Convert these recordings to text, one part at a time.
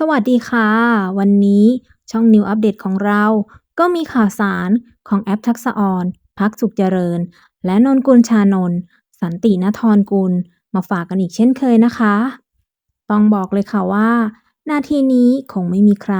สวัสดีค่ะ วันนี้ช่องนิวอัปเดตของเรา ก็มีข่าวสารของแอปทักษะออน พักสุขเจริญ และนนกุลชานนสันตินทรกุล มาฝากกันอีกเช่นเคยนะคะ ต้องบอกเลยค่ะว่า นาทีนี้คงไม่มีใคร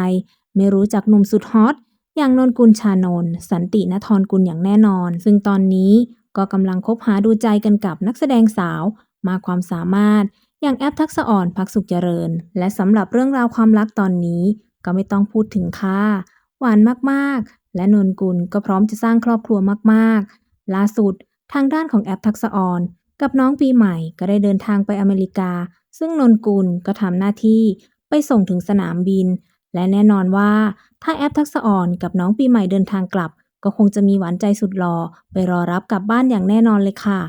ไม่รู้จักหนุ่มสุดฮอตอย่างนนกุลชานนสันตินทรกุลอย่างแน่นอน ซึ่งตอนนี้ก็กำลังคบหาดูใจกันกับนักแสดงสาวมาความสามารถ อย่างแอปทักษะอ่อนพักสุขเจริญ และสำหรับเรื่องราวความรักตอนนี้ ก็ไม่ต้องพูดถึงค่ะ หวานมากๆ และนนกุลก็พร้อมจะสร้างครอบครัวมากๆ ล่าสุดทางด้านของแอปทักษะอ่อนกับน้องปีใหม่ก็ได้เดินทางไปอเมริกา ซึ่งนนกุลก็ทำหน้าที่ไปส่งถึงสนามบิน และแน่นอนว่าถ้าแอปทักษะอ่อนกับน้องปีใหม่เดินทางกลับ ก็คงจะมีหวานใจสุดหล่อไปรอรับกลับบ้านอย่างแน่นอนเลยค่ะ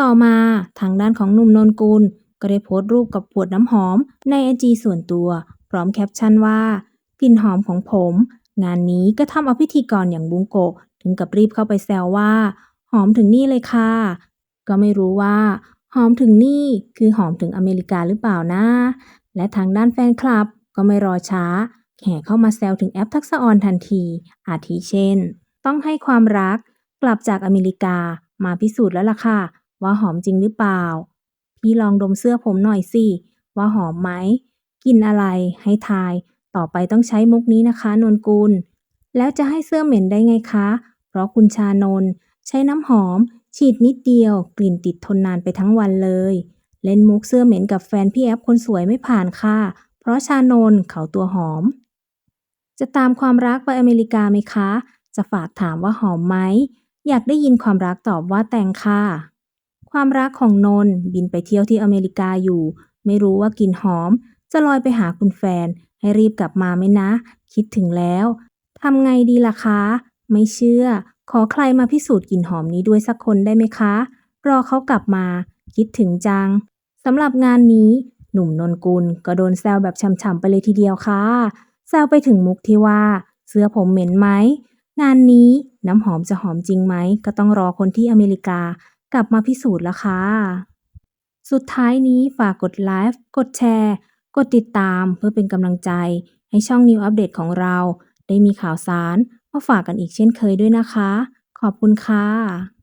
ต่อมาทางด้านของหนุ่มนนกุล ก็ได้โพสต์รูปกับขวดน้ำหอมในไอจีส่วนตัว พร้อมแคปชั่นว่ากลิ่นหอมของผม งานนี้ก็ทำเอาพิธีกรอย่างบุงโกะถึงกับรีบเข้าไปแซวว่า หอมถึงนี่เลยค่ะ ก็ไม่รู้ว่า หอมถึงนี่คือหอมถึงอเมริกาหรือเปล่านะ และทางด้านแฟนคลับก็ไม่รอช้า แห่เข้ามาแซวถึงแอปทักษะออนทันที อาทิเช่น ต้องให้ความรักกลับจากอเมริกามาพิสูจน์แล้วล่ะค่ะ ว่าหอมจริงหรือเปล่า พี่ลองดมเสื้อผมหน่อยสิ ว่าหอมไหมกลิ่นอะไร ให้ทาย ต่อไปต้องใช้มุกนี้นะคะนนกุล แล้วจะให้เสื้อเหม็นได้ไงคะ เพราะคุณชานนใช้น้ำหอม ฉีดนิดเดียว กลิ่นติดทนนานไปทั้งวันเลย เล่นมุกเสื้อเหม็นกับแฟนพี่แอฟคนสวยไม่ผ่านค่ะ เพราะชานนเขาตัวหอม จะตามความรักไปอเมริกาไหมคะ จะฝากถามว่าหอมไหม อยากได้ยินความรักตอบว่าแต่งค่ะ ความรักของนนท์บินไปเที่ยวที่อเมริกาอยู่ ไม่รู้ว่ากลิ่นหอม จะลอยไปหาคุณแฟน ให้รีบกลับมาไหมนะ คิดถึงแล้วทำไงดีล่ะคะ ไม่เชื่อ ขอใครมาพิสูจน์กลิ่นหอมนี้ด้วยสักคนได้ไหมคะ รอเขากลับมา คิดถึงจังสำหรับงานนี้ หนุ่มนนกุลก็โดนแซวแบบฉ่ำๆไปเลยทีเดียวค่ะแซวไปถึงมุกที่ว่า เสื้อผมเหม็นไหมงานนี้น้ำหอมจะหอมจริงไหม ก็ต้องรอคนที่อเมริกา กลับมาพิสูจน์แล้วค่ะ สุดท้ายนี้ฝากกดไลฟ์กดแชร์ กดติดตามเพื่อเป็นกำลังใจ ให้ช่องนิวอัปเดตของเรา ได้มีข่าวสารมาฝากกันอีกเช่นเคยด้วยนะคะ ขอบคุณค่ะ